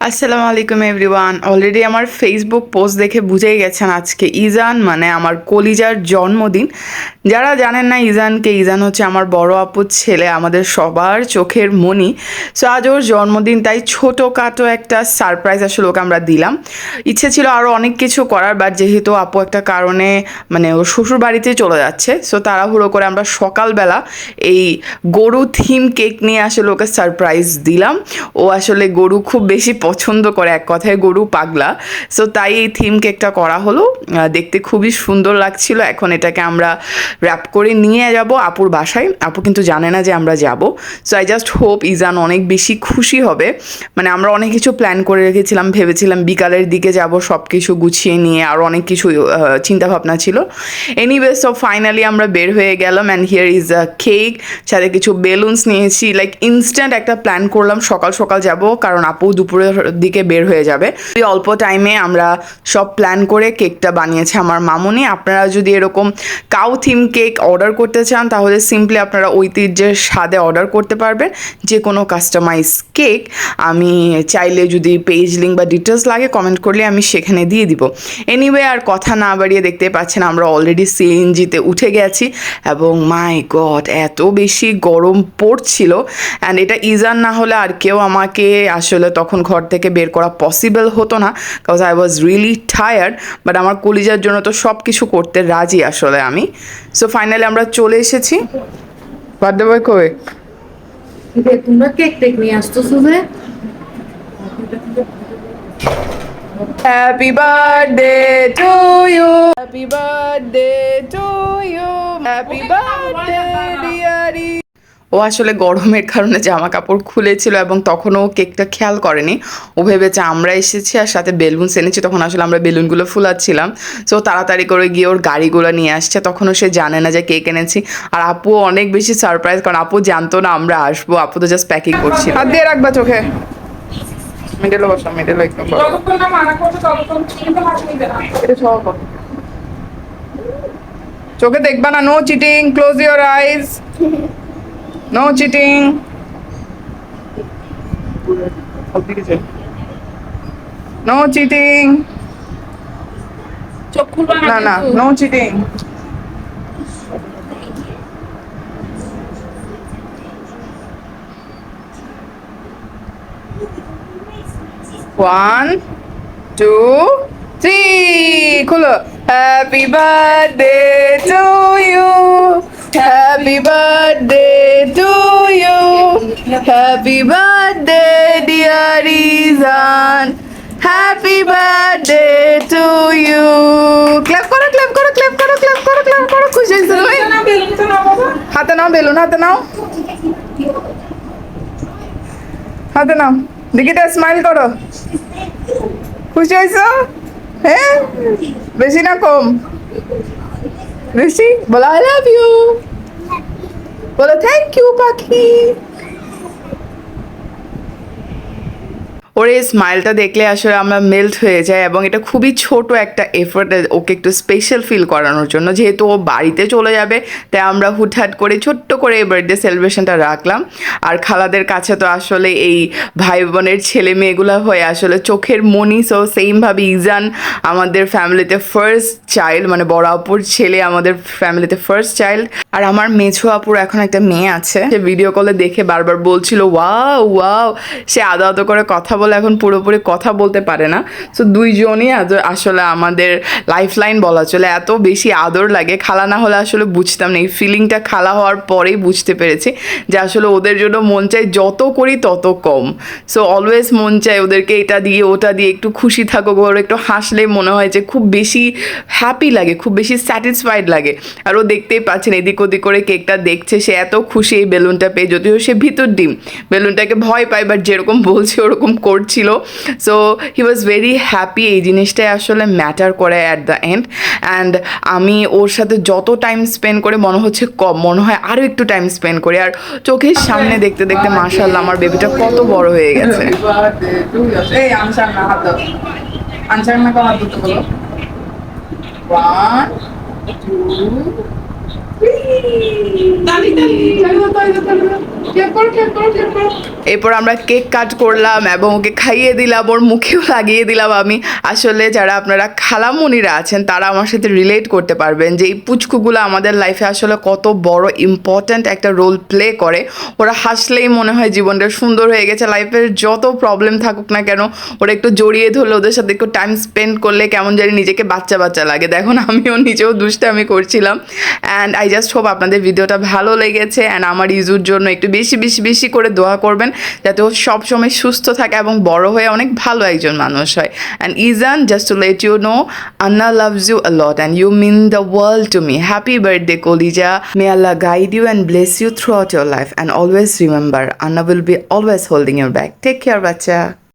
আসসালামু আলাইকুম everyone. Already আমার ফেসবুক পোস্ট দেখে বুঝেই গেছেন আজকে ইজান মানে আমার কলিজার জন্মদিন। যারা জানেন না ইজানকে, ইজান হচ্ছে আমার বড় আপুর ছেলে, আমাদের সবার চোখের মনি সো আজ ওর জন্মদিন, তাই ছোটোখাটো একটা সারপ্রাইজ আসলে ওকে আমরা দিলাম। ইচ্ছে ছিল আরও অনেক কিছু করার বাট যেহেতু আপু একটা কারণে মানে ওর শ্বশুর বাড়িতে চলে যাচ্ছে সো তাড়াহুড়ো করে আমরা সকালবেলা এই গরু থিম কেক নিয়ে আসলে ওকে সারপ্রাইজ দিলাম। ও আসলে গরু খুব বেশি পছন্দ করে, এক কথায় গরু পাগলা। সো তাই এই থিম কেকটা করা হলো। দেখতে খুবই সুন্দর লাগছিল। এখন এটাকে আমরা র্যাপ করে নিয়ে যাব আপুর বাসায়। আপু কিন্তু জানে না যে আমরা যাব। সো আই জাস্ট হোপ ইজান অনেক বেশি খুশি হবে। মানে আমরা অনেক কিছু প্ল্যান করে রেখেছিলাম, ভেবেছিলাম বিকালের দিকে যাব সব কিছু গুছিয়ে নিয়ে আর অনেক কিছু চিন্তা ভাবনা ছিল। এনিওয়ে সো ফাইনালি আমরা বের হয়ে গেলাম and here is a cake সাথে কিছু বেলুনস নিয়েছি। লাইক ইনস্ট্যান্ট একটা প্ল্যান করলাম, সকাল সকাল যাব। কারণ আপু দুপুরের দিকে বের হয়ে যাবে। এই অল্প টাইমে আমরা সব প্ল্যান করে কেকটা বানিয়েছে আমার মামুনি। আপনারা যদি এরকম কাউ থিম কেক অর্ডার করতে চান, তাহলে সিম্পলি আপনারা ঐতিহ্যের স্বাদে অর্ডার করতে পারবেন। যে কোনো কাস্টমাইজ কেক আমি চাইলে যদি পেজ লিঙ্ক বা ডিটেলস লাগে কমেন্ট করলে আমি সেখানে দিয়ে দিব। এনিওয়ে আর কথা না বাড়িয়ে দেখতে পাচ্ছেন আমরা অলরেডি সিএনজিতে উঠে গেছি এবং মাই গড এত বেশি গরম পড়ছিল। অ্যান্ড এটা ইজান না হলে আর কেউ আমাকে আসলে তখন ঘর থেকে বের করা পসিবল হতো না because I was really tired but আমার কলিজার জন্য তো সব কিছু করতে রাজি আসলে আমি। সো ফাইনালি আমরা চলে এসেছি। বার্থডে বয় যে তোমরা কেক টেক নিয়ে আসতেছো যে happy birthday to you happy birthday to you happy birthday dearie ও আসলে গরমের কারণে জামা কাপড় খুলেছিল এবং তখন ও কেকটা খেয়াল করেনি। ও ভেবেছে আমরা এসেছি আর সাথে বেলুন এনেছি। তখন আসলে আমরা বেলুনগুলো ফুলাচ্ছিলাম। সো তাড়াতাড়ি করে গিয়ে ওর গাড়িগুলো নিয়ে আসছে। তখনও সে জানে না যে কেক এনেছি। আর আপু অনেক বেশি সারপ্রাইজ কারণ আপু জানতো না আমরা আসব। আপু তো জাস্ট প্যাকিং করছি হাত দিয়ে রাখবা চোখে। মিডলে বসা একদম মানা। চোখে দেখবা না no cheating close your eyes no cheating no cheating চোখ খুলবা না না কিন্তু। No cheating one two three খুলো happy birthday to you happy birthday to you happy birthday dear Izan happy birthday to you clap করো clap করো clap করো clap করো ক্ল্যাপ করো খুশি হয়েছে হাতে নাও বেলুন হাতে নাও। হাতে নাও। দিকিটা স্মাইল করো। খুশি হয়েছো? হ্যাঁ? বেশি না কম। বেশি বলো আই লাভ ইউ বলো থ্যাংক ইউ পাখি ওর এই স্মাইলটা দেখলে আসলে আমরা মেল্ট হয়ে যায় এবং এটা খুবই ছোট একটা এফোর্ট ওকে একটু স্পেশাল ফিল করানোর জন্য। যেহেতু ও বাড়িতে চলে যাবে, তাই আমরা হুটহাট করে ছোট্ট করে এই বার্থডে সেলিব্রেশনটা রাখলাম। আর খালাদের কাছে তো আসলে এই ভাই বোনের ছেলে মেয়েগুলো হয়ে আসলে চোখের মনি সো সেমভাবে ইজান আমাদের ফ্যামিলিতে ফার্স্ট চাইল্ড মানে বড় আপুর ছেলে আমাদের ফ্যামিলিতে ফার্স্ট চাইল্ড আর আমার মেঝো আপুর এখন একটা মেয়ে আছে, সে ভিডিও কলে দেখে বারবার বলছিল ওয়াও ওয়াও সে আদো আদো করে কথা বলে এখন পুরোপুরি কথা বলতে পারে না। সো দুইজনই আসলে আমাদের লাইফ লাইন বলা চলে। এত বেশি আদর লাগে। খালা না হলে আসলে বুঝতাম না। এই ফিলিংটা খালা হওয়ার পরেই বুঝতে পেরেছি যে আসলে ওদের জন্য মন চাই যত করি তত কম। সো অলওয়েজ মন চাই ওদেরকে এটা দিয়ে, ওটা দিয়ে। একটু খুশি থাকো ওর, একটু হাসলে মনে হয় যে খুব বেশি হ্যাপি লাগে, খুব বেশি স্যাটিসফাইড লাগে। আর ও দেখতেই পাচ্ছেন এদিক ওদিক করে কেকটা দেখছে। সে এত খুশি এই বেলুনটা পেয়ে, যদিও সে ভিতর ডিম। বেলুনটাকে ভয় পায় বাট যেরকম বলছে ওরকম করছিল so he was very happy এই জিনিসটাই আসলে ম্যাটার করে অ্যাট দ্য এন্ড অ্যান্ড আমি ওর সাথে যত টাইম স্পেন্ড করে, মনে হচ্ছে কম, মনে হয় আরও একটু টাইম স্পেন্ড করি। আর চোখের সামনে দেখতে দেখতে মাশাল্লাহ আমার বেবিটা কত বড় হয়ে গেছে। এরপর আমরা কেক কাট করলাম এবং ওকে খাইয়ে দিলাম, ওর মুখেও লাগিয়ে দিলাম আমি। আসলে যারা আপনারা খালামুনিরা আছেন, তারা আমার সাথে রিলেট করতে পারবেন যে এই পুচকুগুলো আমাদের লাইফে আসলে কত বড় ইম্পর্ট্যান্ট একটা রোল প্লে করে। ওরা হাসলেই মনে হয় জীবনটা সুন্দর হয়ে গেছে লাইফের যত প্রবলেম থাকুক না কেন, ওরা একটু জড়িয়ে ধরলে, ওদের সাথে একটু টাইম স্পেন্ড করলে কেমন জানি নিজেকে বাচ্চা বাচ্চা লাগে। দেখুন, আমিও নিজেও দুষ্টামি করছিলাম। অ্যান্ড আই জাস্ট হোপ আপনাদের ভিডিওটা ভালো লেগেছে অ্যান্ড আমার ইজুর জন্য একটু বেশি বেশি বেশি করে দোয়া করবেন যাতে ও সবসময় সুস্থ থাকে এবং বড় হয়ে অনেক ভালো একজন মানুষ হয়। And Izan just to let you know Anna loves you lot and you mean the world to me happy birthday কলিজা may Allah guide you and bless you throughout your life and always remember Anna will be always holding your back take care বাচ্চা।